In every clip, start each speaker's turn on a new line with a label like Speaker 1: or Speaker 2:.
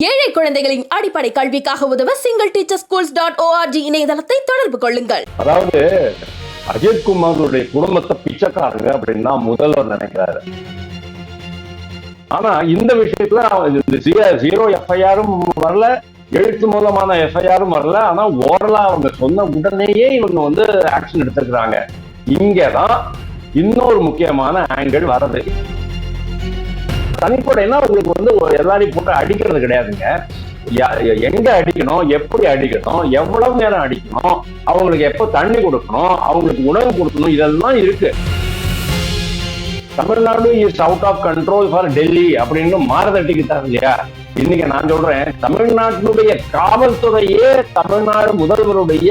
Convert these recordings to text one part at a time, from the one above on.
Speaker 1: ஏழை குழந்தைகளின் அடிப்படை கல்விக்காக உதவ single teacher schools dot O R G இணையதளத்தை தொடர்பு கொள்ளுங்கள்.
Speaker 2: அதாவது அஜித்குமாருடைய குடும்பத்தை பிச்சைக்காரங்க அப்படின்னா முதல்வர் நினைக்கிறாரு. ஆனா இந்த விஷயத்துல இந்த ஜீரோ எஃப்ஐஆரும் வரல எழுத்து மூலமான எஃப்ஐஆரும் வரல ஆனா ஓரலா அவங்க சொன்ன உடனேயே இவங்க வந்து ஆக்ஷன் எடுத்துக்கிறாங்க இங்கதான் இன்னொரு முக்கியமான ஆங்கிள் வரது தனிப்படைனா உங்களுக்கு வந்து எல்லாரையும் போட்டு அடிக்கிறது கிடையாதுங்க. எங்க அடிக்கணும் எப்படி அடிக்கணும் எவ்வளவு நேரம் அடிக்கணும் அவங்களுக்கு எப்போ தண்ணி கொடுக்கணும் அவங்களுக்கு உணவு கொடுக்கணும் இதெல்லாம் இருக்கு. Tamil Nadu is out of control for Delhi அப்படின்னு மாரதட்டிக்கிட்டாங்க இல்லையா? இன்னைக்கு நான் சொல்றேன் தமிழ்நாட்டினுடைய காவல்துறையே தமிழ்நாடு முதல்வருடைய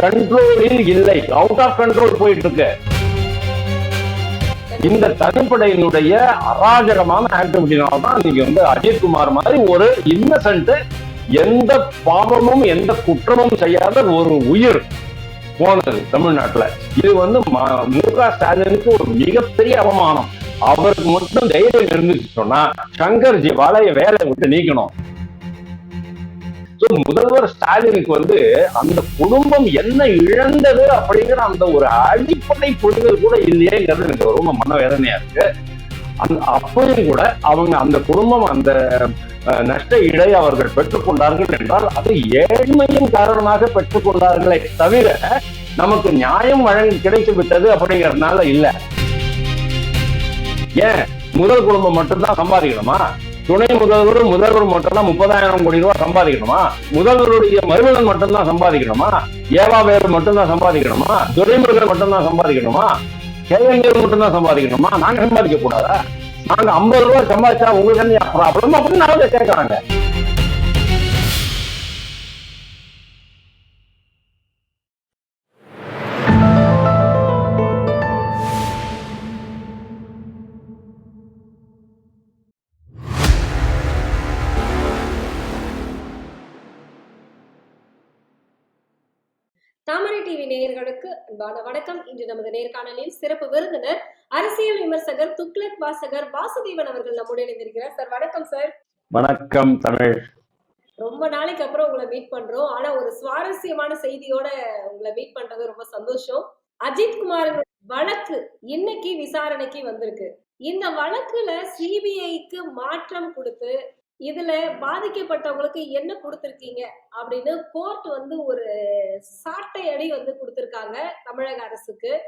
Speaker 2: கண்ட்ரோலில் இல்லை. அவுட் ஆஃப் கண்ட்ரோல் போயிட்டு இருக்கு. இந்த தனிப்படையினுடைய அராஜகமான ஆக்டிவிட்டினால தான் நீங்க வந்து அஜித்குமார் மாதிரி ஒரு இன்னசென்ட் எந்த பாவமும் எந்த குற்றமும் செய்யாத ஒரு உயிர் போனது தமிழ்நாட்டுல. இது வந்து ம- மு க ஸ்டாலினுக்கு ஒரு மிகப்பெரிய அவமானம். அவருக்கு மட்டும் தைரியம் இருந்துச்சு சொன்னா சங்கர்ஜி வலைய வேலையை விட்டு நீக்கணும். முதல்வர் ஸ்டாலினுக்கு வந்து அந்த குடும்பம் என்ன இழந்தது அப்படிங்கிற அந்த ஒரு அடிப்படை புரிதல் கூட இல்லையேங்கிறது எனக்கு ரொம்ப மன வேதனையா இருக்கு. அந்த அப்பையும் கூட அவங்க அந்த குடும்பம் அந்த நஷ்ட இடை அவர்கள் பெற்றுக்கொண்டார்கள் என்றால் அது ஏழ்மையின் காரணமாக பெற்றுக்கொண்டார்களே தவிர நமக்கு நியாயம் வழங்கி கிடைத்து விட்டது அப்படிங்கறதுனால இல்ல. ஏன்? முதல் குடும்பம் மட்டும்தான் சம்பாதிக்கணுமா? துணை முதல்வர் முதல்வர் மட்டும்தான் முப்பதாயிரம் கோடி ரூபாய் சம்பாதிக்கணுமா? முதல்வருடைய மருமகன் மட்டும்தான் சம்பாதிக்கணுமா? ஏவா வேறு மட்டும்தான் சம்பாதிக்கணுமா? துரைமுருகன் மட்டும்தான் சம்பாதிக்கணுமா? கேஎன்ஏ மட்டும்தான் சம்பாதிக்கணுமா? நாங்க சம்பாதிக்க கூடாதா நாங்க ஐம்பது ரூபாய் சம்பாதிச்சா உங்களுக்கு என்ன ப்ராப்ளம் அப்படின்னு அவங்க கேட்கறாங்க.
Speaker 3: நேயர்களுக்கு அன்பான வணக்கம். இன்று நமது நேர்காணலில் சிறப்பு விருந்தினர் அரசியல் விமர்சகர் துக்ளக் வாசகர் வாசுதேவன் அவர்கள் நம்முடன் இணைந்திருக்கிறார். சார் வணக்கம் சார்.
Speaker 2: வணக்கம் தமிழ்.
Speaker 3: ரொம்ப நாளைக்கு அப்புறம் உங்களை மீட் பண்றோம். ஆனா ஒரு சுவாரஸ்யமான செய்தியோட உங்களை மீட் பண்றது ரொம்ப சந்தோஷம். அஜித் குமார் வழக்கு இன்னைக்கு விசாரணைக்கு வந்திருக்கு. இந்த வழக்குல சிபிஐக்கு மாற்றம் கொடுத்து இதுல பாதிக்கப்பட்டவங்களுக்கு என்ன கொடுத்துருக்கீங்க? அப்படின்னு கோர்ட் வந்து ஒரு சாட்டை அடி வந்து கொடுத்துருக்காங்க தமிழக அரசுக்கு.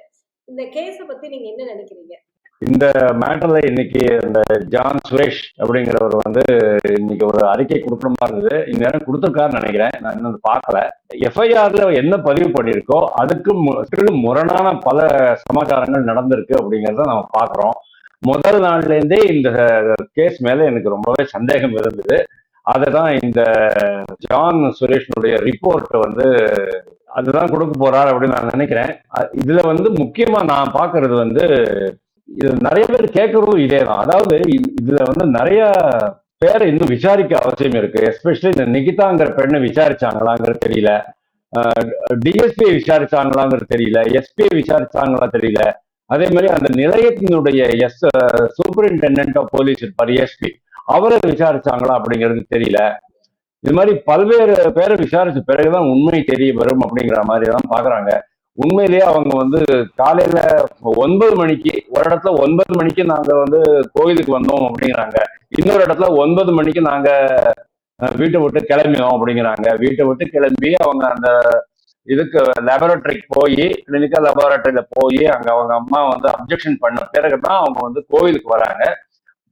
Speaker 3: இந்த கேஸ பத்தி நீங்க என்ன நினைக்கிறீங்க?
Speaker 2: இந்த மேட்டர்ல இன்னைக்கு இந்த ஜான் சுரேஷ் அப்படிங்கிறவர் வந்து இன்னைக்கு ஒரு அறிக்கை கொடுக்கணுமா இருந்தது. இந்நேரம் கொடுத்துருக்காருன்னு நினைக்கிறேன். நான் இன்னும் பார்க்கல. எஃப்ஐஆர்ல என்ன பதிவு பண்ணியிருக்கோ அதுக்கு மு- முரணான பல சமாச்சாரங்கள் நடந்திருக்கு அப்படிங்கிறத நம்ம பார்க்குறோம். முதல் நாள்லேருந்தே இந்த கேஸ் மேலே எனக்கு ரொம்பவே சந்தேகம் இருந்தது. அதை தான் இந்த ஜான் சுரேஷனுடைய ரிப்போர்ட் வந்து அதுதான் கொடுக்க போறார் அப்படின்னு நான் நினைக்கிறேன். இதுல வந்து முக்கியமா நான் பாக்குறது வந்து இது நிறைய பேர் கேட்கறதும் இதே தான் அதாவது இதுல வந்து நிறைய பேரை இன்னும் விசாரிக்க அவசியம் இருக்கு. எஸ்பெஷலி இந்த நிகிதாங்கிற பெண்ணை விசாரிச்சாங்களாங்கிறது தெரியல. டிஎஸ்பி விசாரிச்சாங்களாங்கிறது தெரியல. எஸ்பி விசாரிச்சாங்களா தெரியல. அதே மாதிரி அந்த நிலையத்தினுடைய எஸ் சூப்பரிண்டென்டென்ட் ஆஃப் போலீஸ் இருப்பார் எஸ்பி அவரை விசாரிச்சாங்களா அப்படிங்கிறது தெரியல. இது மாதிரி பல்வேறு பேரை விசாரிச்ச பிறகுதான் உண்மை தெரிய வரும் அப்படிங்கிற மாதிரி தான் பாக்குறாங்க. உண்மையிலேயே அவங்க வந்து காலையில ஒன்பது மணிக்கு ஒரு இடத்துல ஒன்பது மணிக்கு நாங்க வந்து கோயிலுக்கு வந்தோம் அப்படிங்கிறாங்க. இன்னொரு இடத்துல ஒன்பது மணிக்கு நாங்க வீட்டை விட்டு கிளம்பினோம் அப்படிங்கிறாங்க. வீட்டை விட்டு கிளம்பி அவங்க அந்த இதுக்கு லெபரட்டரிக்கு போய் கிளினிக்கல் லெபரட்டரியில போய் அங்க அவங்க அம்மா வந்து அப்ஜெக்ஷன் பண்ண பிறகு தான் அவங்க வந்து கோவிலுக்கு வராங்க.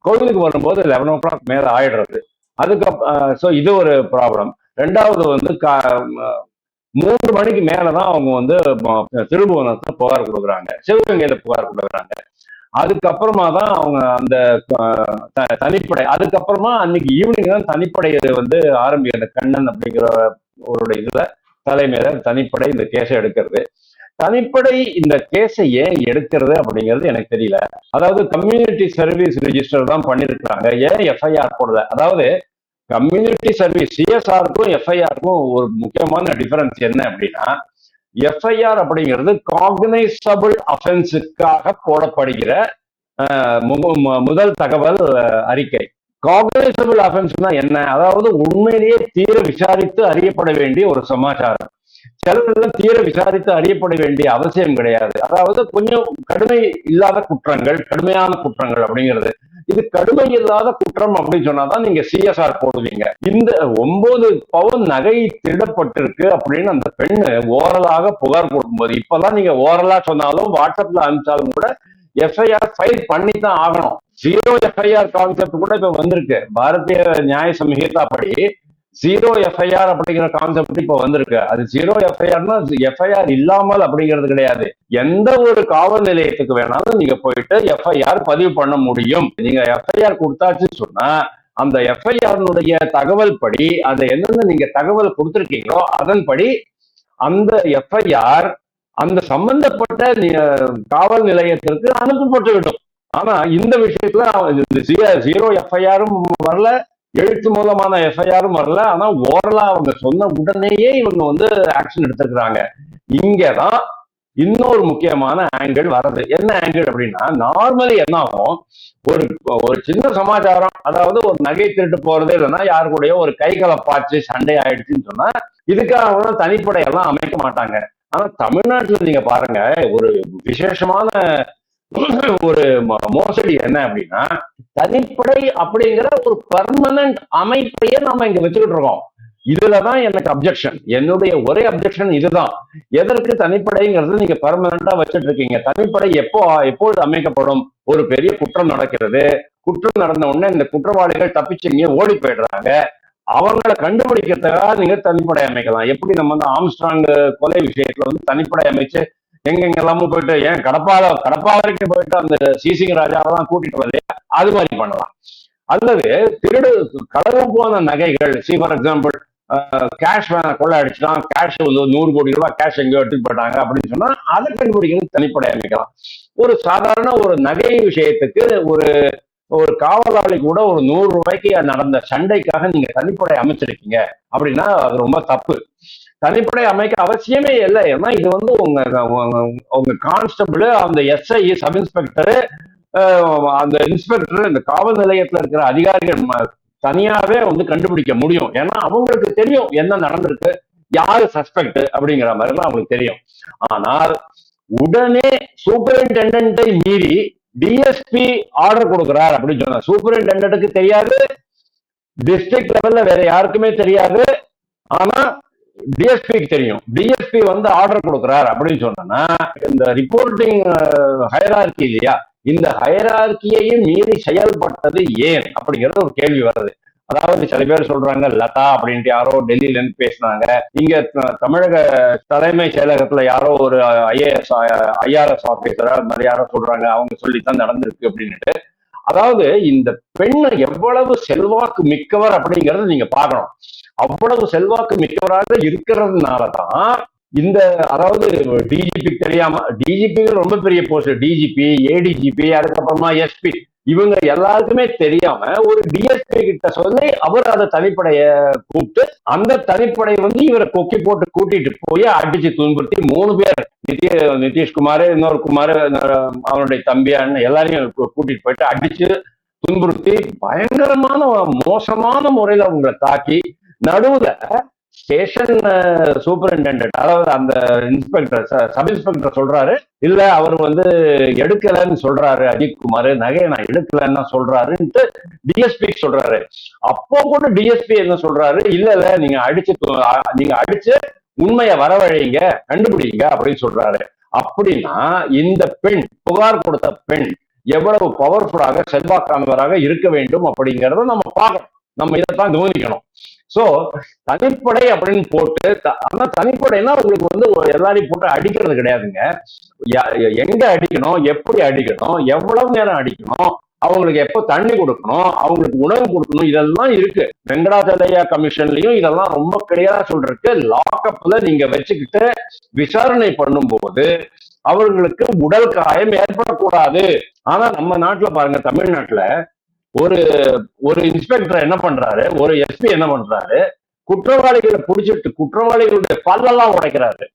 Speaker 2: கோவிலுக்கு வரும்போது லெவன் ஓ கிளாக் மேல ஆயிடுறது. அதுக்கு ஸோ இது ஒரு ப்ராப்ளம் ரெண்டாவது வந்து கா மூன்று மணிக்கு மேலதான் அவங்க வந்து ம- திருபுவனத்துல புகார் கொடுக்குறாங்க. சிவகங்கையில புகார் கொடுக்குறாங்க. அதுக்கப்புறமா தான் அவங்க அந்த த- தனிப்படை அதுக்கப்புறமா அன்னைக்கு ஈவினிங் தான் தனிப்படை வந்து ஆரம்பிக்கிற கண்ணன் அப்படிங்கிற ஒரு இதுல தலைமையில தனிப்படை இந்த கேஸை எடுக்கிறது. தனிப்படை இந்த கேஸை ஏன் எடுக்கிறது அப்படிங்கிறது எனக்கு தெரியல. அதாவது கம்யூனிட்டி சர்வீஸ் ரிஜிஸ்டர் தான் பண்ணிருக்கிறாங்க ஏன் எஃப்ஐஆர் போடுறது அதாவது கம்யூனிட்டி சர்வீஸ் சிஎஸ்ஆருக்கும் எஃப்ஐஆருக்கும் ஒரு முக்கியமான டிஃபரன்ஸ் என்ன அப்படின்னா எஃப்ஐஆர் அப்படிங்கிறது காக்னைசபிள் அஃபென்ஸுக்காக போடப்படுகிற மு- முதல் தகவல் அறிக்கை. காக்னைசபிள் அஃபென்ஸ்னா என்ன? அதாவது உண்மையிலேயே தீர விசாரித்து அறியப்பட வேண்டிய ஒரு சமாச்சாரம். சிலதெல்லாம் தீர விசாரித்து அறியப்பட வேண்டிய அவசியம் கிடையாது. அதாவது கொஞ்சம் கடுமை இல்லாத குற்றங்கள் கடுமையான குற்றங்கள் அப்படிங்கிறது. இது கடுமை இல்லாத குற்றம் அப்படின்னு சொன்னாதான் நீங்க சிஎஸ்ஆர் போடுவீங்க. இந்த ஒன்பது பவுன் நகை திருடப்பட்டிருக்கு அப்படின்னு அந்த பெண்ணு ஓரலாக புகார் கொடுக்கும்போது இப்பதான் நீங்க ஓரலா சொன்னாலும் வாட்ஸ்அப்ல அனுப்பிச்சாலும் கூட எஃப்ஐஆர் ஃபைல் பண்ணி தான் ஆகணும். ஜீரோ எஃப்ஐஆர் கான்செப்ட் கூட இப்ப வந்திருக்கு. பாரதிய நியாய சம்ஹிதா படி ஜீரோ எஃப்ஐஆர் அப்படிங்கிற கான்செப்ட் இப்ப வந்திருக்கு. அது ஜீரோ எஃப்ஐஆர்னா எஃப்ஐஆர் இல்லாமல் அப்படிங்கிறது கிடையாது. எந்த ஒரு காவல் நிலையத்துக்கு வேணாலும் நீங்க போயிட்டு எஃப்ஐஆர் பதிவு பண்ண முடியும். நீங்க எஃப்ஐஆர் கொடுத்தாச்சு சொன்னா அந்த எஃப்ஐஆர்னுடைய தகவல் படி அதை என்னென்ன நீங்க தகவல் கொடுத்துருக்கீங்களோ அதன்படி அந்த எஃப்ஐஆர் அந்த சம்பந்தப்பட்ட காவல் நிலையத்திற்கு அனுப்பப்பட்டு விடும். ஆனா இந்த விஷயத்துல ஜீரோ எஃப்ஐஆரும் வரல எழுத்து மூலமான எஃப்ஐஆரும் வரல ஆனா ஓரலா அவங்க சொன்ன உடனேயே இவங்க வந்து ஆக்ஷன் எடுத்துக்கிறாங்க இங்கதான் இன்னொரு முக்கியமான ஆங்கிள் வர்றது. என்ன ஆங்கிள் அப்படின்னா நார்மலி என்ன ஆகும் ஒரு ஒரு சின்ன சமாச்சாரம் அதாவது ஒரு நகை திருட்டு போறது இல்லைன்னா யாரு கூடயோ ஒரு கை கலப்பாச்சு சண்டை ஆயிடுச்சுன்னு சொன்னா இதுக்காக தனிப்படையெல்லாம் அமைக்க மாட்டாங்க. ஆனா தமிழ்நாட்டுல நீங்க பாருங்க ஒரு விசேஷமான ஒரு மோசடி என்ன அப்படின்னா தனிப்படை அப்படிங்கிற ஒரு பர்மனன்ட் அமைப்பையே நாம இங்க வச்சுக்கிட்டு இருக்கோம். இதுலதான் எனக்கு அப்ஜெக்ஷன் என்னுடைய ஒரே அப்ஜெக்ஷன் இதுதான். எதற்கு தனிப்படைங்கிறது நீங்க பர்மனண்டா வச்சுட்டு இருக்கீங்க. தனிப்படை எப்போ எப்பொழுது அமைக்கப்படும்? ஒரு பெரிய குற்றம் நடக்கிறது. குற்றம் நடந்த உடனே இந்த குற்றவாளிகள் தப்பிச்சு இங்கே ஓடி போயிடுறாங்க. அவங்கள கண்டுபிடிக்கிறதுக்காக நீங்க தனிப்படை அமைக்கலாம். எப்படி நம்ம வந்து ஆம்ஸ்ட்ராங் கொலை விஷயத்துல வந்து தனிப்படை அமைச்சு எங்கெங்கெல்லாமோ போயிட்டு ஏன் கடப்பால கடப்பா வரைக்கும் போயிட்டு அந்த சிசிங்க ராஜாவெல்லாம் கூட்டிட்டு வரலையா அது மாதிரி பண்ணலாம். அல்லது திருடு களவு போன நகைகள் சி ஃபார் எக்ஸாம்பிள் கேஷ் கொள்ளை அடிச்சுட்டான் கேஷ் வந்து நூறு கோடி ரூபாய் கேஷ் எங்கேயோ எடுத்துட்டு போயிட்டாங்க அப்படின்னு சொன்னா அதை கண்டுபிடிக்கிறது தனிப்படை அமைக்கலாம். ஒரு சாதாரண ஒரு நகை விஷயத்துக்கு ஒரு ஒரு காவலாளி கூட ஒரு நூறு ரூபாய்க்கு நடந்த சண்டைக்காக நீங்க தனிப்படை அமைச்சிருக்கீங்க அப்படின்னா அது ரொம்ப தப்பு. தனிப்படை அமைக்க அவசியமே இல்லை. ஏன்னா இது வந்து உங்க உங்க- கான்ஸ்டபிள் அந்த எஸ்ஐ சப் இன்ஸ்பெக்டரு அந்த இன்ஸ்பெக்டர் இந்த காவல் நிலையத்துல இருக்கிற அதிகாரிகள் தனியாவே வந்து கண்டுபிடிக்க முடியும். ஏன்னா அவங்களுக்கு தெரியும் என்ன நடந்திருக்கு யாரு சஸ்பெக்ட் அப்படிங்கிற மாதிரி அவங்களுக்கு தெரியும். ஆனால் உடனே சூப்பரிண்டெண்டை மீறி டிஎஸ்பி ஆர்டர் கொடுக்கிறார் அப்படின்னு சொன்னார். சூப்பரிண்டென்டென்ட்டுக்கு தெரியாது. டிஸ்ட்ரிக்ட் லெவல்ல வேற யாருக்குமே தெரியாது. ஆனா டிஎஸ்பிக்கு தெரியும். டிஎஸ்பி வந்து ஆர்டர் கொடுக்கிறார் அப்படின்னு சொன்னா இந்த ரிப்போர்ட்டிங் ஹயரார்கி இல்லையா? இந்த ஹயரார்கியையும் மீறி செயல்பட்டது ஏன்? அப்படிங்கிறது ஒரு கேள்வி வருது. அதாவது சில பேர் சொல்றாங்க லதா அப்படின்ட்டு யாரோ டெல்லியில இருந்து பேசுனாங்க. இங்க த- தமிழக தலைமை செயலகத்துல யாரோ ஒரு ஐஏஎஸ் ஐஆர்எஸ் ஆபீசரா அது மாதிரி யாரோ சொல்றாங்க. அவங்க சொல்லித்தான் நடந்திருக்கு அப்படின்னுட்டு. அதாவது இந்த பெண்ணை எவ்வளவு செல்வாக்கு மிக்கவர் அப்படிங்கறத நீங்க பார்க்கணும். அவ்வளவு செல்வாக்கு மிக்கவராக இருக்கிறதுனாலதான் இந்த அதாவது டிஜிபி தெரியாம டிஜிபி ரொம்ப பெரிய போஸ்ட் டிஜிபி ஏடிஜிபி அதுக்கப்புறமா எஸ்பி இவங்க எல்லாருக்குமே தெரியாம ஒரு டிஎஸ்பி கிட்ட சொல்லி அவர் அந்த தனிப்படைய கூப்பிட்டு அந்த தனிப்படை வந்து இவரை கொக்கி போட்டு கூட்டிட்டு போய் அடிச்சு துன்புறுத்தி மூணு பேர் நிதி நிதிஷ்குமார் இன்னொரு குமார் அவனுடைய தம்பி அண்ணன் எல்லாரையும் கூட்டிட்டு போயிட்டு அடிச்சு துன்புறுத்தி பயங்கரமான மோசமான முறையில அவங்களை தாக்கி நடுவுல ஸ்டேஷன் சூப்பரிண்டென்டென்ட் அதாவது அந்த இன்ஸ்பெக்டர் சப் இன்ஸ்பெக்டர் சொல்றாரு இல்ல அவர் வந்து எடுக்கலன்னு சொல்றாரு அஜித் குமார் நகையை நான் எடுக்கலன்னு சொல்றாருன்ட்டு டிஎஸ்பி சொல்றாரு. அப்போ கூட டிஎஸ்பி என்ன சொல்றாரு இல்ல இல்ல நீங்க அடிச்சு நீங்க அடிச்சு உண்மையை வரவழைங்க கண்டுபிடிங்க அப்படின்னு சொல்றாரு. அப்படின்னா இந்த பெண் புகார் கொடுத்த பெண் எவ்வளவு பவர்ஃபுல்லாக செல்வாக்கானவராக இருக்க வேண்டும் அப்படிங்கிறத நம்ம பார்க்கணும். நம்ம இதைத்தான் கவனிக்கணும். சோ தனிப்படை அப்படின்னு போட்டு த- ஆனா தனிப்படைன்னா உங்களுக்கு வந்து ஒரு எல்லாரையும் போட்டு அடிக்கிறது கிடையாதுங்க. யா- எங்க அடிக்கணும் எப்படி அடிக்கணும் எவ்வளவு நேரம் அடிக்கணும் அவங்களுக்கு எப்போ தண்ணி கொடுக்கணும் அவங்களுக்கு உணவு கொடுக்கணும் இதெல்லாம் இருக்கு. வெங்கடாச்சலையா கமிஷன்லயும் இதெல்லாம் ரொம்ப கிளியரா சொல்றதுக்கு லாக்அப்ல நீங்க வச்சுக்கிட்டு விசாரணை பண்ணும்போது அவர்களுக்கு உடல் காயம் ஏற்படக்கூடாது. ஆனா நம்ம நாட்டுல பாருங்க தமிழ்நாட்டுல ஒரு ஒரு இன்ஸ்பெக்டர் என்ன பண்றாரு ஒரு எஸ்பி என்ன பண்றாரு குற்றவாளிகளை பிடிச்சிட்டு குற்றவாளிகளுடைய பல்லெல்லாம் உடைக்கிறாரு.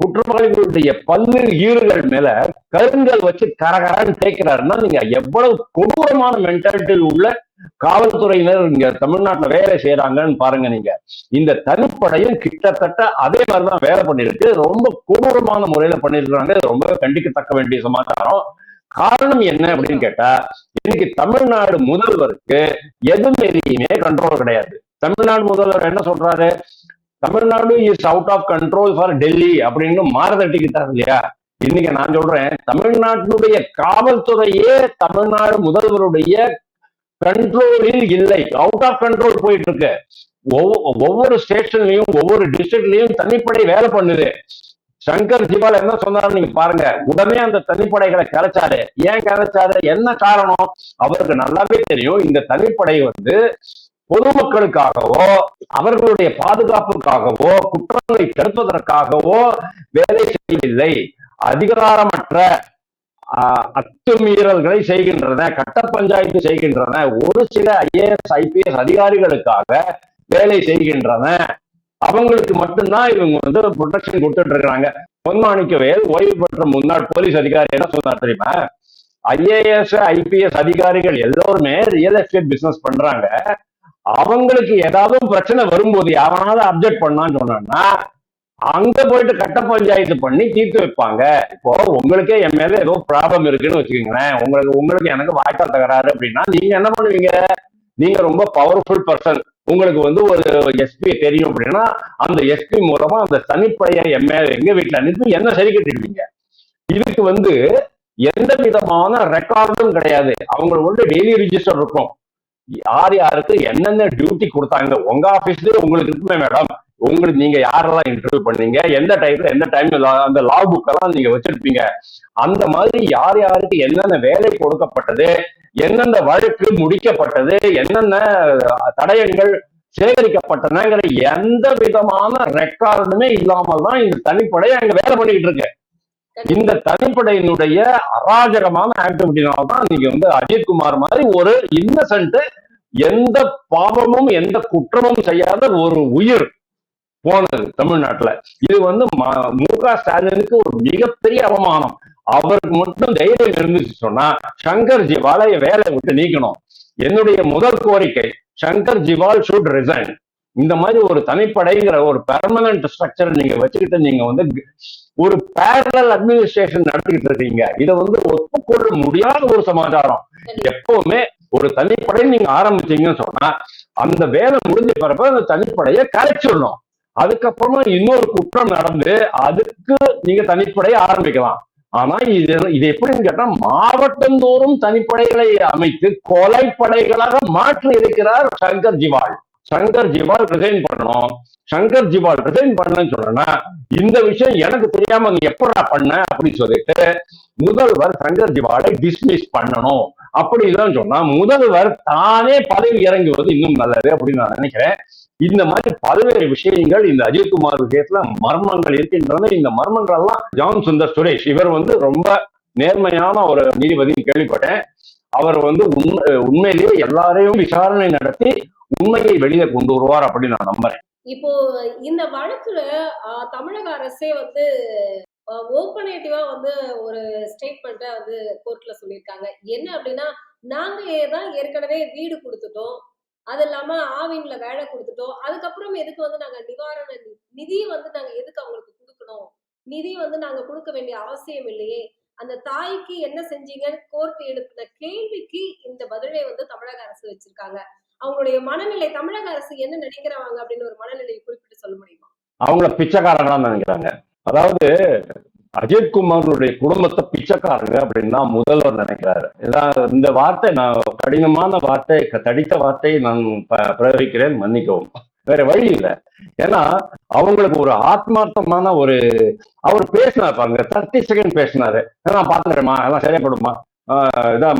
Speaker 2: குற்றவாளிகளுடைய பல்லு ஈறுகள் மேல கருங்கல் வச்சு கரகரன்னு தேய்க்கிறாருன்னா நீங்க எவ்வளவு கொடூரமான மென்டாலிட்டியில் உள்ள காவல்துறையினர் இங்க தமிழ்நாட்டுல வேலை செய்யறாங்கன்னு பாருங்க நீங்க. இந்த தனிப்படையும் கிட்டத்தட்ட அதே மாதிரிதான் வேலை பண்ணிருக்கு ரொம்ப கொடூரமான முறையில பண்ணிருக்கிறாங்க ரொம்பவே ரொம்ப கண்டிக்கத்தக்க வேண்டிய சமாச்சாரம். காரணம் என்ன அப்படின்னு கேட்டா இன்னைக்கு தமிழ்நாடு முதல்வருக்கு எதுவும் எதையுமே கண்ட்ரோல் கிடையாது. தமிழ்நாடு முதல்வர் என்ன சொல்றாரு? Tamil Nadu is out of control for Delhi அப்படின்னு மாறுதட்டிக்கிட்டார் இல்லையா? இன்னைக்கு நான் சொல்றேன் தமிழ்நாட்டினுடைய காவல்துறையே தமிழ்நாடு முதல்வருடைய கண்ட்ரோலில் இல்லை. அவுட் ஆஃப் கண்ட்ரோல் போயிட்டு இருக்கு ஒவ்வொ- ஒவ்வொரு ஸ்டேஷன்லயும் ஒவ்வொரு டிஸ்ட்ரிக்ட்லயும் தனிப்படை வேலை பண்ணுது. சங்கர் ஜிவால் என்ன சொன்னாரு நீங்க பாருங்க. உடனே அந்த தனிப்படைகளை கலைச்சாரு ஏன் கலைச்சாரு என்ன காரணம்? அவருக்கு நல்லாவே தெரியும். இந்த தனிப்படை வந்து பொதுமக்களுக்காகவோ அவர்களுடைய பாதுகாப்புக்காகவோ குற்றங்களை தடுப்பதற்காகவோ வேலை செய்யவில்லை. அதிகாரமற்ற அத்துமீறல்களை செய்கின்றன கட்ட பஞ்சாயத்து செய்கின்றன ஒரு சில ஐஏஎஸ் ஐபிஎஸ் அதிகாரிகளுக்காக வேலை செய்கின்றன. அவங்களுக்கு மட்டும்தான் இவங்க வந்து ப்ரொடெக்ஷன் கொடுத்துட்டு இருக்கிறாங்க பொன்மாணிக்கவே ஓய்வு பெற்ற முன்னாள் போலீஸ் அதிகாரி என்ன சொன்னார் தெரியுமா? ஐஏஎஸ் ஐபிஎஸ் அதிகாரிகள் எல்லோருமே ரியல் எஸ்டேட் பிசினஸ் பண்றாங்க. அவங்களுக்கு ஏதாவது பிரச்சனை வரும்போது யாராவது அப்ஜெக்ட் பண்ணான்னு சொன்னான்னா அங்க போயிட்டு கட்ட பஞ்சாயத்து பண்ணி தீர்த்து வைப்பாங்க. இப்போ உங்களுக்கே என் மேல ஏதோ ப்ராப்ளம் இருக்குன்னு வச்சுக்கோங்களேன். உங்களுக்கு உங்களுக்கு எனக்கு வாய்க்கா தகராறு அப்படின்னா நீங்க என்ன பண்ணுவீங்க? நீங்க ரொம்ப பவர்ஃபுல் பர்சன் உங்களுக்கு வந்து ஒரு எஸ்பி தெரியும் அப்படின்னா அந்த எஸ்பி மூலமா அந்த தனிப்படையை எம்எல் எங்க வீட்டுல அனுப்பி என்ன சரி கட்டிடுவீங்க? இதுக்கு வந்து எந்த விதமான ரெக்கார்டும் கிடையாது. அவங்களுக்கு வந்து டெய்லி ரிஜிஸ்டர் இருக்கும். யார் யாருக்கு என்னென்ன டியூட்டி கொடுத்தாங்க? உங்க ஆபீஸ்லயே உங்களுக்கு இருக்குமே மேடம் உங்களுக்கு நீங்க யாரெல்லாம் இன்டர்வியூ பண்ணீங்க? எந்த டைம்ல எந்த டைம்ல அந்த லா புக் எல்லாம் நீங்க வச்சிருப்பீங்க. அந்த மாதிரி யார் யாருக்கு என்னென்ன வேலை கொடுக்கப்பட்டது? எந்தெந்த வழக்கு முடிக்கப்பட்டது என்னென்ன தடயங்கள் சேகரிக்கப்பட்டனங்கிற எந்த விதமான ரெக்கார்டுமே இல்லாமல் தான் இந்த தனிப்படை அங்க வேலை பண்ணிக்கிட்டு இருக்கு. இந்த தனிப்படையினுடைய அராஜகமான ஆக்டிவிட்டினால தான் நீங்க வந்து அஜித்குமார் மாதிரி ஒரு இன்னசென்ட் எந்த பாவமும் எந்த குற்றமும் செய்யாத ஒரு உயிர் போனது தமிழ்நாட்டுல. இது வந்து மு க ஸ்டாலினுக்கு ஒரு மிகப்பெரிய அவமானம். அவருக்கு மட்டும் தைரியம் இருந்துச்சு சொன்னா சங்கர் ஜிவாலை வேலையை விட்டு நீக்கணும். என்னுடைய முதல் கோரிக்கை சங்கர் ஜிவால் ஷுட் ரிசைன் இந்த மாதிரி ஒரு தனிப்படைங்கிற ஒரு பெர்மனன்ட் ஸ்ட்ரக்சர் நீங்க வச்சுக்கிட்டு நீங்க வந்து ஒரு பேரலல் அட்மினிஸ்ட்ரேஷன் நடத்திக்கிட்டு இருக்கீங்க. இதை வந்து ஒப்புக்கொள்ள முடியாத ஒரு சமாச்சாரம். எப்பவுமே ஒரு தனிப்படை நீங்க ஆரம்பிச்சீங்கன்னு சொன்னா அந்த வேலை முடிஞ்ச பிறகு அந்த தனிப்படையை கலைச்சிடணும் அதுக்கப்புறமா இன்னொரு குற்றம் நடந்து அதுக்கு நீங்க தனிப்படையை ஆரம்பிக்கலாம். ஆனா இது இது எப்படின்னு கேட்டா மாவட்டந்தோறும் தனிப்படைகளை அமைத்து கொலைப்படைகளாக மாற்றி இருக்கிறார் சங்கர் ஜிவால். சங்கர் ஜிவால் ரிசைன் பண்ணணும். சங்கர் ஜிவால் ரிசைன் பண்ணலன்னு சொன்னா இந்த விஷயம் எனக்கு தெரியாம நீ எப்படா பண்ண அப்படின்னு சொல்லிட்டு முதல்வர் சங்கர் ஜிவாலை டிஸ்மிஸ் பண்ணணும். அப்படிதான் சொன்னா முதல்வர் தானே பதவி இறங்குவது இன்னும் நல்லது அப்படின்னு நான் நினைக்கிறேன். இந்த மாதிரி பல்வேறு விஷயங்கள் இந்த அஜித்குமார் விஷயத்துல மர்மங்கள் இருக்கின்றன. இந்த மர்மங்கள் எல்லாம் ஜான் சுந்தர் சுரேஷ் இவர் வந்து ரொம்ப நேர்மையான ஒரு நீதிபதினு கேள்விப்பட்டேன். அவர் வந்து உண்மை உண்மையிலேயே எல்லாரையும் விசாரணை நடத்தி உண்மையை வெளியே கொண்டு வருவார் அப்படின்னு நான் நம்புறேன்.
Speaker 3: இப்போ இந்த வழக்குல தமிழக அரசே வந்து ஓப்பனேட்டிவா வந்து ஒரு ஸ்டேட்மெண்ட்டை வந்து கோர்ட்ல சொல்லியிருக்காங்க. என்ன அப்படின்னா நாங்க தான் ஏற்கனவே வீடு கொடுத்துட்டோம் அது இல்லாம ஆவின்ல வேலை கொடுத்துட்டோம். அதுக்கப்புறம் எதுக்கு வந்து நாங்க நிவாரண நிதியை நிதி வந்து நாங்க எதுக்கு அவங்களுக்கு கொடுக்கணும்? நிதி வந்து நாங்க கொடுக்க வேண்டிய அவசியம் இல்லையே. அந்த தாய்க்கு என்ன செஞ்சீங்கன்னு கோர்ட் எழுப்பின கேள்விக்கு இந்த பதிலை வந்து தமிழக அரசு வச்சிருக்காங்க. அவங்களுடைய மனநிலை தமிழக அரசு என்ன நினைக்கிறாங்க அப்படின்னு ஒரு மனநிலையை குறிப்பிட்டு சொல்ல முடியுமா?
Speaker 2: அவங்கள பிச்சைக்காரங்களா நினைக்கிறாங்க. அதாவது அஜித்குமாருடைய குடும்பத்தை பிச்சைக்காரங்க அப்படின்னு தான் முதல்வர் நினைக்கிறாரு. இந்த வார்த்தை நான் கடினமான வார்த்தை தடித்த வார்த்தையை நான் ப- பிரயோகிக்கிறேன் மன்னிக்கவும். வேற வழி இல்லை. ஏன்னா அவங்களுக்கு ஒரு ஆத்மார்த்தமான ஒரு அவர் பேசினார் பாருங்க தேர்ட்டி செகண்ட் பேசினாரு. நான் பாத்துக்கிறேம்மா எல்லாம் சரியா ஆஹ் இதா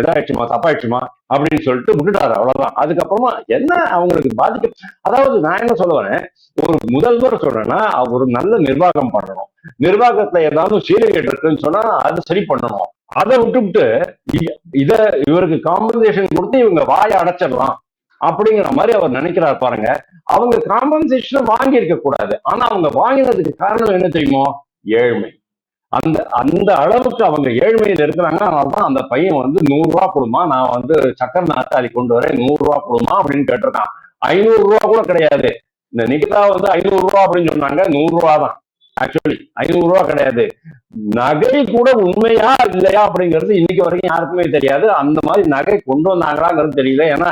Speaker 2: இதாயிடுச்சுமா தப்பாயிடுச்சுமா அப்படின்னு சொல்லிட்டு விட்டுட்டாரு அவ்வளவுதான். அதுக்கப்புறமா என்ன அவங்களுக்கு பாதிக்க அதாவது நான் என்ன சொல்ல வரேன்? ஒரு முதல்வர் சொல்றேன்னா ஒரு நல்ல நிர்வாகம் பண்ணணும். நிர்வாகத்துல ஏதாவது சீரகேடு இருக்குன்னு சொன்னா அதை சரி பண்ணணும். அதை விட்டுவிட்டு இத இவருக்கு காம்பன்சேஷன் கொடுத்து இவங்க வாயை அடைச்சிடலாம் அப்படிங்கிற மாதிரி அவர் நினைக்கிறார் பாருங்க. அவங்க காம்பன்சேஷனை வாங்கி இருக்க கூடாது. ஆனா அவங்க வாங்கினதுக்கு காரணம் என்ன தெரியுமோ? ஏழ்மை. அந்த அந்த அளவுக்கு அவங்க ஏழ்மையில் இருக்கிறாங்க அதனாலதான் அந்த பையன் வந்து நூறுரூவா கொடுமா நான் வந்து சக்கர நாற்காலி கொண்டு வரேன் நூறுரூவா கொடுமா அப்படின்னு கேட்டிருக்கான். ஐநூறு ரூபா கூட கிடையாது. இந்த நிகிதா வந்து ஐநூறு ரூபா அப்படின்னு சொன்னாங்க நூறு ரூபா தான். ஆக்சுவலி ஐநூறு ரூபா கிடையாது. நகை கூட உண்மையா இல்லையா அப்படிங்கிறது இன்னைக்கு வரைக்கும் யாருக்குமே தெரியாது. அந்த மாதிரி நகை கொண்டு வந்தாங்களாங்கிறது தெரியல. ஏன்னா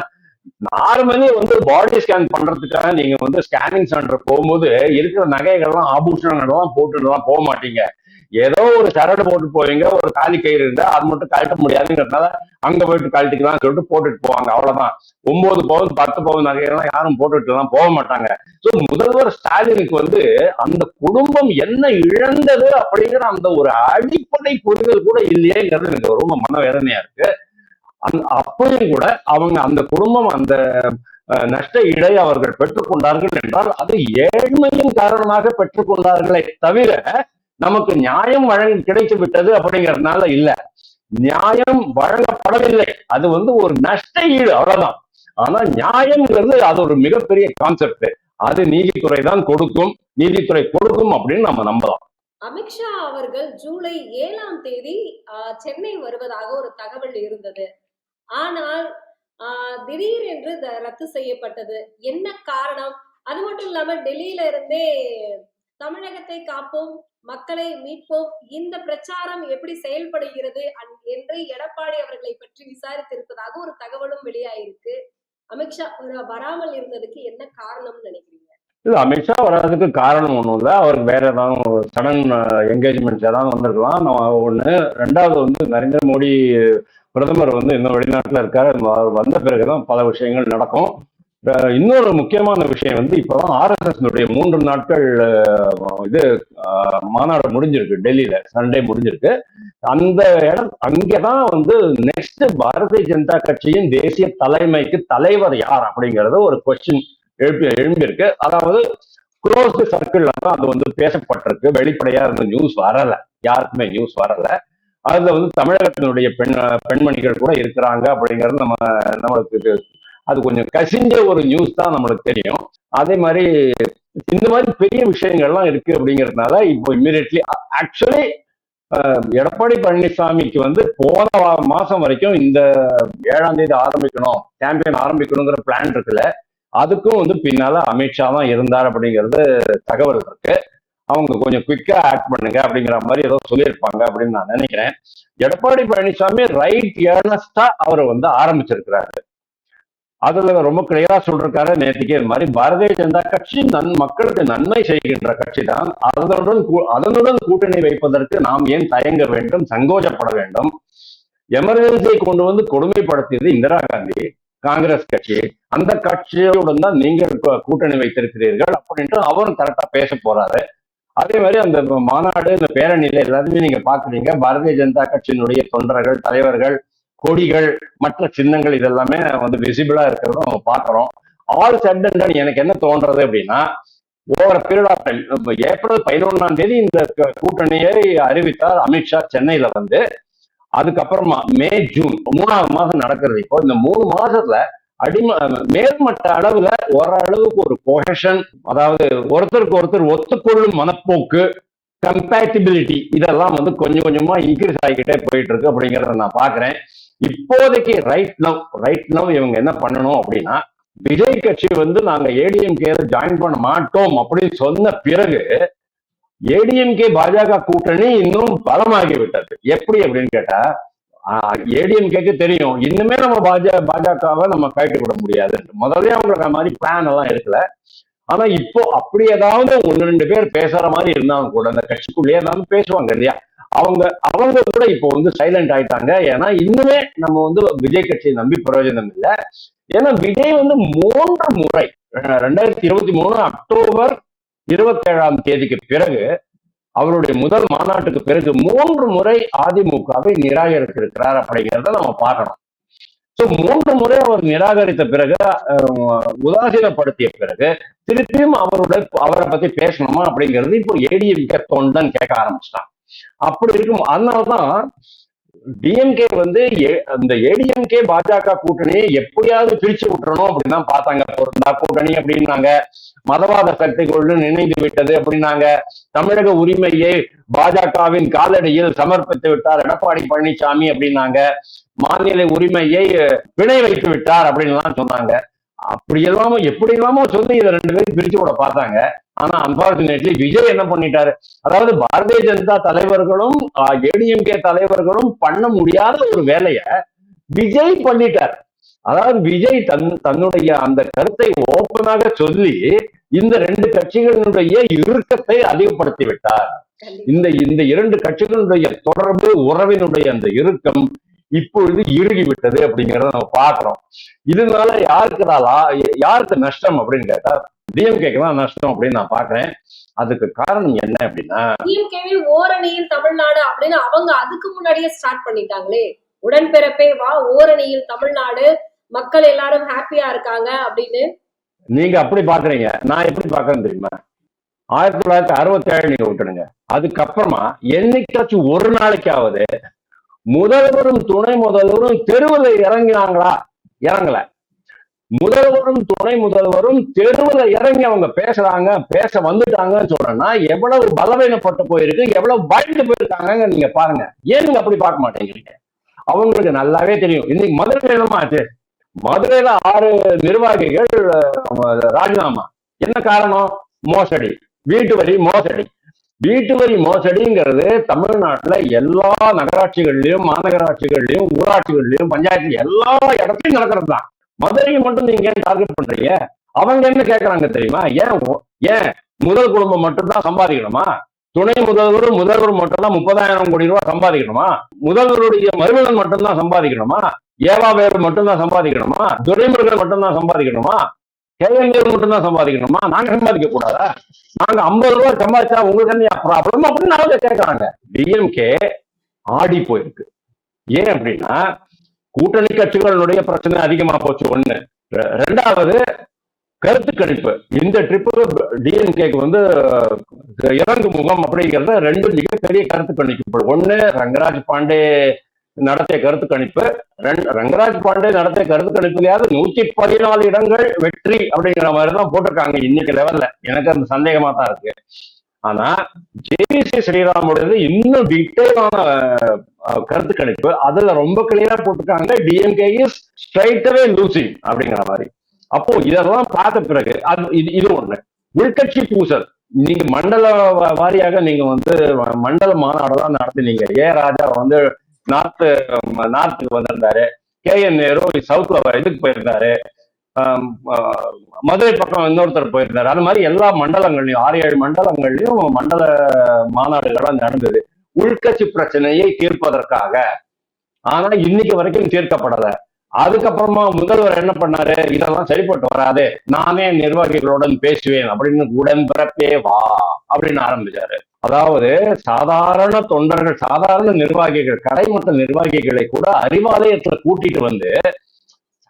Speaker 2: நார்மலி வந்து பாடி ஸ்கேன் பண்றதுக்காக நீங்க வந்து ஸ்கேனிங் சென்டர் போகும்போது இருக்கிற நகைகள்லாம் ஆபூஷணங்கள்லாம் போட்டுலாம் போக மாட்டீங்க. ஏதோ ஒரு சரடு போட்டு போவீங்க ஒரு காலி கயிறு இருந்தா அது மட்டும் கழட்ட முடியாதுங்கிறதுனால அங்க போயிட்டு கழட்டிக்கலாம் சொல்லிட்டு போட்டுட்டு போவாங்க அவ்வளவுதான். ஒன்பது பவுன் பத்து பவுன் நகையெல்லாம் யாரும் போட்டுட்டு எல்லாம் போக மாட்டாங்க. சோ முதல்வர் ஸ்டாலினுக்கு வந்து அந்த குடும்பம் என்ன இழந்தது அப்படிங்கிற அந்த ஒரு அடிப்படை புரிதல் கூட இல்லையேங்கிறது எனக்கு ரொம்ப மனவேதனையா இருக்கு. அந் அப்பயும் கூட அவங்க அந்த குடும்பம் அந்த நஷ்ட இடை அவர்கள் பெற்றுக்கொண்டார்கள் என்றால் அது ஏழ்மையின் காரணமாக பெற்றுக்கொண்டார்களே தவிர நமக்கு நியாயம் வழங்க கிடைத்து விட்டது அப்படிங்கறதுனால இல்ல. நியாயம் வழங்கப்படவில்லை. அது வந்து ஒரு நஷ்ட ஈடு அவ்வளவுதான். ஆனா நியாயம்ங்கிறது அது ஒரு மிகப்பெரிய கான்செப்ட் அது நீதித்துறை தான் கொடுக்கும். நீதித்துறை கொடுக்கும் அப்படின்னு நம்ம நம்பலாம்
Speaker 3: அமித்ஷா அவர்கள் ஜூலை ஏழாம் தேதி ஆஹ், சென்னை வருவதாக ஒரு தகவல் இருந்தது. ஆனால் ஆஹ், திடீரென்று ரத்து செய்யப்பட்டது. என்ன காரணம்? அது மட்டும் இல்லாம டெல்லியில இருந்தே தமிழகத்தை காப்போம் மக்களை மீட்போம். இந்த பிரச்சாரம் எப்படி செயல்படுகிறது? என்று எடப்பாடி அவர்களை பற்றி விசாரித்திருப்பதாக ஒரு தகவலும் வெளியாயிருக்கு. அமித்ஷா வராமல் இருந்ததுக்கு என்ன காரணம்னு நினைக்கிறீங்க?
Speaker 2: இல்ல அமித்ஷா வராதுக்கு காரணம் ஒண்ணும் இல்லை. அவருக்கு வேற ஏதாவது சடன் என்கேஜ்மெண்ட்ஸ் ஏதாவது வந்திருக்கலாம். நம்ம ஒண்ணு. ரெண்டாவது வந்து நரேந்திர மோடி பிரதமர் வந்து இன்னும் வெளிநாட்டுல இருக்காரு. அவர் வந்த பிறகுதான் பல விஷயங்கள் நடக்கும். இன்னொரு முக்கியமான விஷயம் வந்து இப்பதான் ஆர்எஸ்எஸ்னுடைய மூன்று நாட்கள் இது மாநாடு முடிஞ்சிருக்கு டெல்லியில சண்டே முடிஞ்சிருக்கு. அந்த இடம் அங்கதான் வந்து நெக்ஸ்ட் பாரதிய ஜனதா கட்சியின் தேசிய தலைமைக்கு தலைவர் யார் அப்படிங்கறது ஒரு கொஸ்டின் எழுப்பி எழும்பியிருக்கு. அதாவது க்ளோஸ்டு சர்க்கிள்ல தான் அது வந்து பேசப்பட்டிருக்கு. வெளிப்படையா இருந்த நியூஸ் வரல. யாருக்குமே நியூஸ் வரல. அதுல வந்து தமிழகத்தினுடைய பெண் பெண்மணிகள் கூட இருக்கிறாங்க அப்படிங்கிறது நம்ம நம்மளுக்கு அது கொஞ்சம் கசிஞ்ச ஒரு நியூஸ் தான் நம்மளுக்கு தெரியும். அதே மாதிரி இந்த மாதிரி பெரிய விஷயங்கள்லாம் இருக்கு அப்படிங்கிறதுனால இப்போ இம்மிடியட்லி ஆக்சுவலி எடப்பாடி பழனிசாமிக்கு வந்து போன மாசம் வரைக்கும் இந்த ஏழாம் தேதி ஆரம்பிக்கணும் கேம்பெயின் ஆரம்பிக்கணுங்கிற பிளான் இருக்குல்ல அதுக்கும் வந்து பின்னால அமித்ஷா தான் இருந்தார் அப்படிங்கிறது தகவல் இருக்கு. அவங்க கொஞ்சம் குயிக்கா ஆக்ட் பண்ணுங்க அப்படிங்கிற மாதிரி ஏதோ சொல்லியிருப்பாங்க அப்படின்னு நான் நினைக்கிறேன். எடப்பாடி பழனிசாமி ரைட் ஏர்னஸ்டா அவர் வந்து ஆரம்பிச்சிருக்கிறாரு. அதுல ரொம்ப கிளியரா சொல்றாரு நேற்றுக்கே இது மாதிரி பாரதிய ஜனதா கட்சி நன் மக்களுக்கு நன்மை செய்கின்ற கட்சி தான். அதனுடன் கூ- அதனுடன் கூட்டணி வைப்பதற்கு நாம் ஏன் தயங்க வேண்டும் சங்கோஜப்பட வேண்டும்? எமர்ஜென்சியை கொண்டு வந்து கொடுமைப்படுத்தியது இந்திரா காந்தி காங்கிரஸ் கட்சி. அந்த கட்சியுடன் தான் நீங்கள் கூட்டணி வைத்திருக்கிறீர்கள் அப்படின்ட்டு அவரும் கரெக்டா பேச போறாரு. அதே மாதிரி அந்த மாநாடு இந்த பேரணியில எல்லாத்தையுமே நீங்க பாக்குறீங்க பாரதிய ஜனதா கட்சியினுடைய தொண்டர்கள் தலைவர்கள் கொடிகள் மற்ற சின்னங்கள் இதெல்லாமே வந்து விசிபிளா இருக்கிறத நம்ம பாக்குறோம் ஆல் சடன் எனக்கு என்ன தோன்றது அப்படின்னா over period of time April பதினொன்னாம் தேதி இந்த கூட்டணியை அறிவித்தார் அமித்ஷா சென்னையில வந்து. அதுக்கப்புறமா மே ஜூன் மூணாவது மாதம் நடக்கிறது இப்போ. இந்த மூணு மாசத்துல அடிம மேல்மட்ட அளவுல ஓரளவுக்கு ஒரு கொஹஷன் அதாவது ஒருத்தருக்கு ஒருத்தர் ஒத்துக்கொள்ளும் மனப்போக்கு கம்பேட்டிபிலிட்டி இதெல்லாம் வந்து கொஞ்சம் கொஞ்சமா இன்க்ரீஸ் ஆகிக்கிட்டே போயிட்டு இருக்கு அப்படிங்கறத நான் பாக்குறேன் இப்போதைக்கு ரைட் நவ் ரைட் நவ் இவங்க என்ன பண்ணணும் அப்படின்னா விஜய் கட்சி வந்து நாங்க ஏடிஎம்கே ஜாயின் பண்ண மாட்டோம் அப்படின்னு சொன்ன பிறகு ஏடிஎம்கே பாஜக கூட்டணி இன்னும் பலமாகி விட்டது எப்படி அப்படின்னு கேட்டா ஏடிஎம்கேக்கு தெரியும். இன்னுமே நம்ம பாஜ பாஜகவை நம்ம கழட்டி விட முடியாது. முதல்ல அவங்களுக்கு அந்த மாதிரி பிளான் எல்லாம் இருக்கல. ஆனா இப்போ அப்படி ஏதாவது ஒன்னு ரெண்டு பேர் பேசுற மாதிரி இருந்தாலும் கூட அந்த கட்சிக்குள்ளேயே ஏதாவது பேசுவாங்க இல்லையா? அவங்க அவங்க கூட இப்போ வந்து சைலண்ட் ஆயிட்டாங்க. ஏன்னா இன்னுமே நம்ம வந்து விஜய் கட்சியை நம்பி பிரயோஜனம் இல்லை. ஏன்னா விஜய் வந்து மூன்று முறை ரெண்டாயிரத்தி இருபத்தி மூணு அக்டோபர் இருபத்தேழாம் தேதிக்கு பிறகு அவருடைய முதல் மாநாட்டுக்கு பிறகு மூன்று முறை அதிமுகவை நிராகரித்திருக்கிறார் அப்படிங்கிறத நம்ம பார்க்கணும். ஸோ மூன்று முறை அவர் நிராகரித்த பிறகு அஹ், உதாசீனப்படுத்திய பிறகு திருப்பியும் அவருடைய அவரை பத்தி பேசணுமா அப்படிங்கிறது இப்போ ஏடிஎம்கே தொண்டன் கேட்க ஆரம்பிச்சிட்டான். அப்படி இருக்கும். அதனால்தான் டிஎம்கே வந்து ஏ- அந்த ஏடிஎம்கே பாஜக கூட்டணியை எப்படியாவது பிரிச்சு விட்டுறணும் அப்படின்னு தான் பார்த்தாங்க. பொருந்தா கூட்டணி அப்படின்னாங்க. மதவாத சக்திகளுடன் நினைந்து விட்டது அப்படின்னாங்க. தமிழக உரிமையை பாஜகவின் காலடியில் சமர்ப்பித்து விட்டார் எடப்பாடி பழனிசாமி அப்படின்னாங்க. மாநில உரிமையை வினை வைத்து விட்டார் அப்படின்லாம் சொன்னாங்க. அப்படி எல்லாமோ எப்படி எல்லாமோ சொல்லி இதை ரெண்டு பேரும் பிரிச்சு விட பார்த்தாங்க. ஆனா அன்பார்ச்சுனேட்லி விஜய் என்ன பண்ணிட்டாரு? அதாவது பாரதிய ஜனதா தலைவர்களும் ஏடிஎம்கே தலைவர்களும் பண்ண முடியாத ஒரு வேலைய விஜய் பண்ணிட்டார். அதாவது விஜய் தன் தன்னுடைய அந்த கருத்தை ஓப்பனாக சொல்லி இந்த ரெண்டு கட்சிகளினுடைய இறுக்கத்தை அதிகப்படுத்தி விட்டார். இந்த இந்த இரண்டு கட்சிகளுடைய தொடர்பு உறவினுடைய அந்த இறுக்கம் இப்பொழுது இறுகி விட்டது அப்படிங்கறத நம்ம பார்க்கிறோம். இதனால யாருக்கு யாருக்கு நஷ்டம் அப்படின்னு கேட்டா டிஎம்கேக்கு தான் நஷ்டம் அப்படின்னு நான் பாக்குறேன் அதுக்கு காரணம் என்ன அப்படின்னா
Speaker 3: டிஎம்கேவில் ஓரணியில் தமிழ்நாடு அப்படின்னு அவங்க அதுக்கு முன்னாடியே ஸ்டார்ட் பண்ணிட்டாங்களே. உடன்பிறப்பே வா ஓரணியில் தமிழ்நாடு மக்கள் எல்லாரும் ஹாப்பியா இருக்காங்க அப்படின்னு.
Speaker 2: நீங்க அப்படி பாக்குறீங்க நான் எப்படி பாக்குறேன் தெரியுமா? ஆயிரத்தி தொள்ளாயிரத்தி அறுபத்தி ஏழு நீங்க விட்டுடுங்க. அதுக்கப்புறமா என்னைக்காச்சும் ஒரு நாளைக்காவது முதல்வரும் துணை முதல்வரும் தெருவில் இறங்கினாங்களா? இறங்கல. முதல்வரும் துணை முதல்வரும் தெருவில் இறங்கி அவங்க பேசுறாங்க பேச வந்துட்டாங்கன்னு சொல்றேன்னா எவ்வளவு பலவீனப்பட்டு போயிருக்கு எவ்வளவு பயந்து போயிருக்காங்க நீங்க பாருங்க. ஏன் நீங்க அப்படி பார்க்க மாட்டேங்கிறீங்க? அவங்களுக்கு நல்லாவே தெரியும். இன்னைக்கு மதுரை என்னமா ஆச்சு? மதுரையில ஆறு நிர்வாகிகள் ராஜினாமா. என்ன காரணம்? மோசடி. வீட்டு வரி மோசடி. வீட்டு வரி மோசடிங்கிறது தமிழ்நாட்டுல எல்லா நகராட்சிகள்லயும் மாநகராட்சிகள்லயும் ஊராட்சிகள்லயும் பஞ்சாயத்து எல்லா இடத்துலயும் நடக்கிறது தான் மதுரையை மட்டும் நீங்க ஏன் டார்கெட் பண்றீங்க? அவங்க என்ன கேட்கறாங்க தெரியுமா? ஏன் ஏன் முதல் குடும்பம் மட்டும்தான் சம்பாதிக்கணுமா? துணை முதல்வர் முதல்வர் மட்டும்தான் முப்பதாயிரம் கோடி ரூபாய் சம்பாதிக்கணுமா? முதல்வருடைய மருமகன் மட்டும்தான் சம்பாதிக்கணுமா? ஏவா வேறு மட்டும்தான் சம்பாதிக்கணுமா? துரைமுருகன் மட்டும்தான் சம்பாதிக்கணுமா? கேஎன்ஏர் மட்டும்தான் சம்பாதிக்கணுமா? நாங்க சம்பாதிக்க கூடாதா? நாங்க ஐம்பது ரூபாய் சம்பாதிச்சா உங்களுக்கு என்ன ப்ராப்ளம் அப்படின்னு அவங்க கேட்கறாங்க டிஎம்கே ஆடி போயிருக்கு. ஏன் அப்படின்னா கூட்டணி கட்சிகளுடைய பிரச்சனை அதிகமா போச்சு ஒண்ணு. ரெண்டாவது கருத்து கணிப்பு. இந்த ட்ரிப்பு டிஎம்கேக்கு வந்து இறங்கு முகம் அப்படிங்கிறது ரெண்டு மிகப்பெரிய கருத்து கணிப்பு. ஒண்ணு ரங்கராஜ் பாண்டே நடத்திய கருத்து கணிப்பு. ரெண்டு- ரங்கராஜ் பாண்டே நடத்திய கருத்து கணிப்புலையாவது நூத்தி பதினாலு இடங்கள் வெற்றி அப்படிங்கிற மாதிரி தான் போட்டிருக்காங்க இன்னைக்கு லெவல்ல எனக்கு அந்த சந்தேகமா தான் இருக்கு. ஆனா ஜேவிசி ஸ்ரீராமுடையது இன்னும் டீட்டெயிலான கருத்து கணிப்பு. அதுல ரொம்ப கிளியரா போட்டிருக்காங்க டிஎம்கே இஸ் ஸ்ட்ரைட்டவே லூசிங் அப்படிங்கிற மாதிரி. அப்போ இதெல்லாம் பார்த்த பிறகு அது இது இது ஒண்ணு. உள்கட்சி பூசல். நீங்க மண்டல வாரியாக நீங்க வந்து மண்டல மாநாடெல்லாம் நடத்தினீங்க. ஏ ராஜா வந்து நார்த்து நார்த்துக்கு வந்திருந்தாரு. கே என் நேரு சவுத்ல இதுக்கு போயிருந்தாரு. மதுரை பக்கம் இன்னொருத்தர் போயிருந்தாரு. அது மாதிரி எல்லா மண்டலங்கள்லயும் ஆறு ஏழு மண்டலங்கள்லயும் மண்டல மாநாடுகள்லாம் நடந்தது. உள்கட்சி பிரச்சனையை தீர்ப்பதற்காக. ஆனா இன்னைக்கு வரைக்கும் தீர்க்கப்படல. அதுக்கப்புறமா முதல்வர் என்ன பண்ணாரு? இதெல்லாம் சரிப்பட்டு வராது. நானே நிர்வாகிகளுடன் பேசுவேன். அப்படின்னு உடன்பிறப்பே வா அப்படின்னு ஆரம்பிச்சாரு. அதாவது சாதாரண தொண்டர்கள் சாதாரண நிர்வாகிகள் கடைமட்ட நிர்வாகிகளை கூட அறிவாலயத்துல கூட்டிட்டு வந்து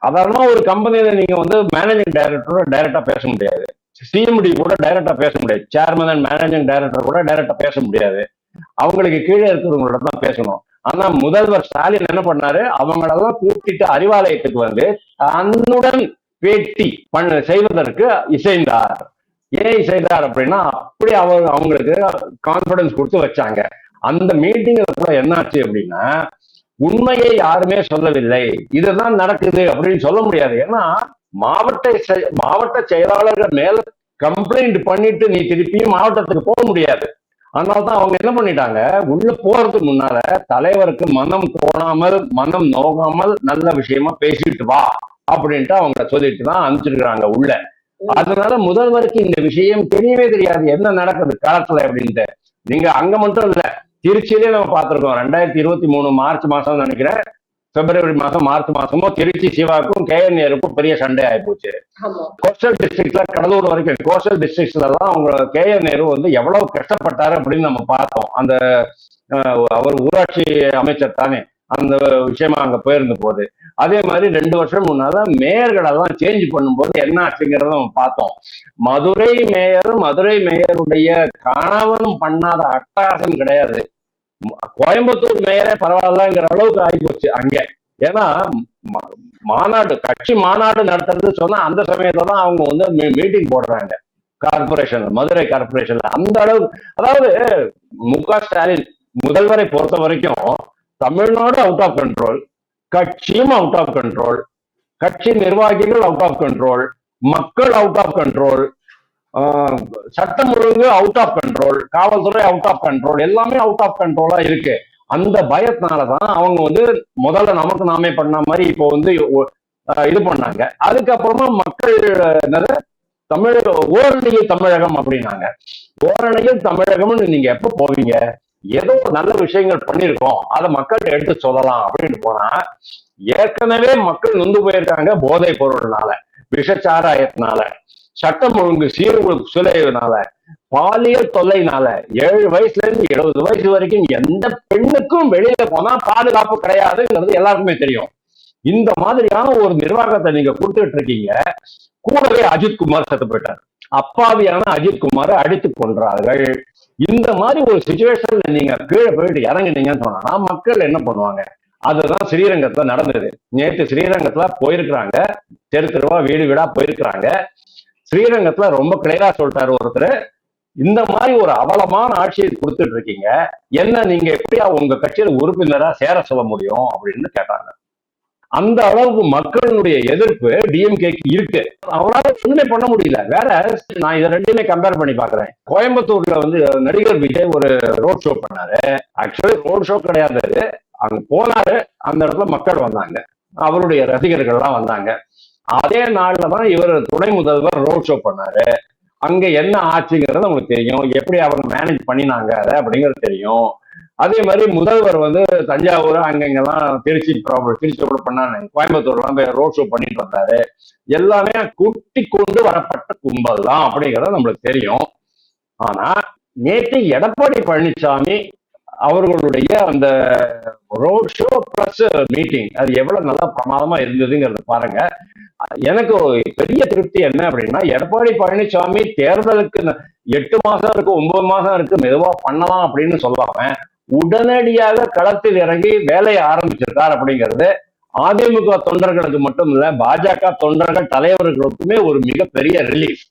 Speaker 2: சாதாரணமா ஒரு கம்பெனியில நீங்க வந்து மேனேஜிங் டைரக்டரோட டைரக்டா பேச முடியாது. சிஎம்டி கூட டைரக்டா பேச முடியாது. சேர்மன் அண்ட் மேனேஜிங் டைரக்டர் கூட டைரக்டா பேச முடியாது. அவங்களுக்கு கீழே இருக்கிறவங்களோட தான் பேசணும். ஆனா முதல்வர் ஸ்டாலின் என்ன பண்ணாரு? அவங்களெல்லாம் கூட்டிட்டு அறிவாலயத்துக்கு வந்து தன்னுடன் பேட்டி பண்ண செய்வதற்கு இசைந்தார். ஏன் இசைந்தார் அப்படின்னா அப்படி அவர் அவங்களுக்கு கான்பிடன்ஸ் கொடுத்து வச்சாங்க. அந்த மீட்டிங்ல கூட என்னாச்சு அப்படின்னா உண்மையை யாருமே சொல்லவில்லை. இதுதான் நடக்குது அப்படின்னு சொல்ல முடியாது. ஏன்னா மாவட்ட மாவட்ட செயலாளர்கள் மேல கம்ப்ளைண்ட் பண்ணிட்டு நீ திருப்பியும் மாவட்டத்துக்கு போக முடியாது. அதனால தான் அவங்க என்ன பண்ணிட்டாங்க? உள்ள போறதுக்கு முன்னால தலைவருக்கு மனம் தோணாமல் மனம் நோகாமல் நல்ல விஷயமா பேசிட்டு வா அப்படின்ட்டு அவங்க சொல்லிட்டு தான் அனுப்பிச்சிருக்கிறாங்க உள்ள. அதனால முதல்வருக்கு இந்த விஷயம் தெரியவே தெரியாது. என்ன நடக்குது? களத்துல அப்படின்ட்டு. நீங்க அங்க மட்டும் இல்ல. திருச்சியிலே நம்ம பார்த்திருக்கோம். ரெண்டாயிரத்தி இருபத்தி மூணு மார்ச் மாசம் நினைக்கிறேன். பிப்ரவரி மாசம் மார்ச் மாசமோ திருச்சி சிவாக்கும் கேஎன்ஏருக்கும் பெரிய சண்டை ஆயிப்போச்சு.
Speaker 3: ஆமா.
Speaker 2: கோஸ்டல் டிஸ்ட்ரிக்ட்ல கடலூர் வரைக்கும் கோஸ்டல் டிஸ்ட்ரிக்ட்ஸ்ல தான் அவங்க கே என் நேரு வந்து எவ்வளவு கஷ்டப்பட்டாரு அப்படின்னு நம்ம பார்த்தோம். அந்த அவர் ஊராட்சி அமைச்சர் தானே. அந்த விஷயமா அங்க போயிருந்த போது. அதே மாதிரி ரெண்டு வருஷம் முன்னால மேயர்களெல்லாம் சேஞ்ச் பண்ணும்போது என்ன ஆச்சுங்கிறத நம்ம பார்த்தோம். மதுரை மேயர் மதுரை மேயருடைய கணவனும் பண்ணாத அட்டகாசம் கிடையாது. கோயம்புத்தூர் மேயரே பரவாயில்லங்கிற அளவுக்கு ஆகிப்போச்சு அங்க. ஏன்னா மாநாடு கட்சி மாநாடு நடத்துறது சொன்னா அந்த சமயத்துல தான் அவங்க வந்து மீட்டிங் போடுறாங்க. கார்பரேஷன்ல மதுரை கார்பரேஷன்ல அந்த அளவுக்கு அதாவது மு க ஸ்டாலின் முதல்வரை பொறுத்த வரைக்கும் தமிழ்நாடு அவுட் ஆஃப் கண்ட்ரோல் கட்சியும் அவுட் ஆஃப் கண்ட்ரோல் கட்சி நிர்வாகிகள் அவுட் ஆஃப் கண்ட்ரோல் மக்கள் அவுட் ஆஃப் கண்ட்ரோல் சட்டம் ஒழுங்கு அவுட் ஆஃப் கண்ட்ரோல் காவல்துறை அவுட் ஆஃப் கண்ட்ரோல் எல்லாமே அவுட் ஆஃப் கண்ட்ரோலா இருக்கு. அந்த பயத்தினாலதான் அவங்க வந்து முதல்ல நமக்கு நாமே பண்ண மாதிரி இப்போ வந்து இது பண்ணாங்க. அதுக்கப்புறமா மக்கள் என்னது? தமிழக ஓரணியில் தமிழகம் அப்படின்னாங்க. ஓரணியில் தமிழகம்னு நீங்க எப்ப போவீங்க? ஏதோ நல்ல விஷயங்கள் பண்ணிருக்கோம் அதை மக்கள்கிட்ட எடுத்து சொல்லலாம் அப்படின்னு போனா ஏற்கனவே மக்கள் நொந்து போயிருக்காங்க போதை பொருள்னால விஷச்சாராயத்தினால சட்டம் ஒழுங்கு சீர்குழு சிலையினால பாலியல் தொல்லைனால ஏழு வயசுல இருந்து எழுபது வயசு வரைக்கும் எந்த பெண்ணுக்கும் வெளியில போனா பாதுகாப்பு கிடையாதுங்கிறது எல்லாருக்குமே தெரியும். இந்த மாதிரியான ஒரு நிர்வாகத்தை நீங்க கொடுத்துட்டு இருக்கீங்க. கூடவே அஜித் குமார் செத்து போயிட்டார். அப்பாவியான அஜித் குமாரை அடித்துக் கொள்றார்கள் இந்த மாதிரி ஒரு சுச்சுவேஷன்ல நீங்க கீழே போயிட்டு இறங்குனீங்கன்னு சொன்னா மக்கள் என்ன பண்ணுவாங்க? அதுதான் ஸ்ரீரங்கத்துல நடந்தது. நேற்று ஸ்ரீரங்கத்துல போயிருக்கிறாங்க. தெரு தெருவா வீடு வீடா போயிருக்கிறாங்க. ஸ்ரீரங்கத்துல ரொம்ப கிளியரா சொல்லிட்டாரு ஒருத்தர். இந்த மாதிரி ஒரு அவலமான ஆட்சியை கொடுத்துட்டு இருக்கீங்க. என்ன நீங்க எப்படியா உங்க கட்சியில உறுப்பினரா சேர சொல்ல முடியும் அப்படின்னு கேட்டாங்க. அந்த அளவுக்கு மக்களுடைய எதிர்ப்பு டிஎம்கேக்கு இருக்கு. அவரால ஒண்ணுமே பண்ண முடியல. வேற நான் இதை ரெண்டுமே கம்பேர் பண்ணி பாக்குறேன் கோயம்புத்தூர்ல வந்து நடிகர் விஜய் ஒரு ரோட் ஷோ பண்ணாரு. ஆக்சுவலி ரோட் ஷோ கிடையாது. அங்க போனாரு. அந்த இடத்துல மக்கள் வந்தாங்க. அவருடைய ரசிகர்கள்லாம் வந்தாங்க. அதே நாள்ல தான் இவர் துணை முதல்வர் ரோட் ஷோ பண்ணாரு. அங்க என்ன ஆச்சுங்கிறது உங்களுக்கு தெரியும். எப்படி அவங்க மேனேஜ் பண்ணினாங்க அதை அப்படிங்கிறது தெரியும். அதே மாதிரி முதல்வர் வந்து தஞ்சாவூர் அங்கங்கெல்லாம் திருச்சி ப்ராப்ளம் திருச்சி கூட பண்ணாங்க கோயம்புத்தூர்லாம் போய் ரோட் ஷோ பண்ணிட்டு வந்தாரு. எல்லாமே கூட்டி கொண்டு வரப்பட்ட கும்பல் தான் அப்படிங்கிறது நம்மளுக்கு தெரியும். ஆனா நேற்று எடப்பாடி பழனிசாமி அவர்களுடைய அந்த ரோட் ஷோ பிளஸ் மீட்டிங் அது எவ்வளவு நல்லா பிரமாதமா இருந்ததுங்கிறத பாருங்க. எனக்கு பெரிய திருப்தி என்ன அப்படின்னா எடப்பாடி பழனிசாமி தேர்தலுக்கு எட்டு மாசம் இருக்கு ஒன்பது மாசம் இருக்கு மெதுவா பண்ணலாம் அப்படின்னு சொல்லாம உடனடியாக களத்தில் இறங்கி வேலையை ஆரம்பிச்சிருக்கார் அப்படிங்கிறது அதிமுக தொண்டர்களுக்கு மட்டும் இல்ல பாஜக தொண்டர்கள் தலைவர்களுக்குமே ஒரு மிகப்பெரிய ரிலீஃப்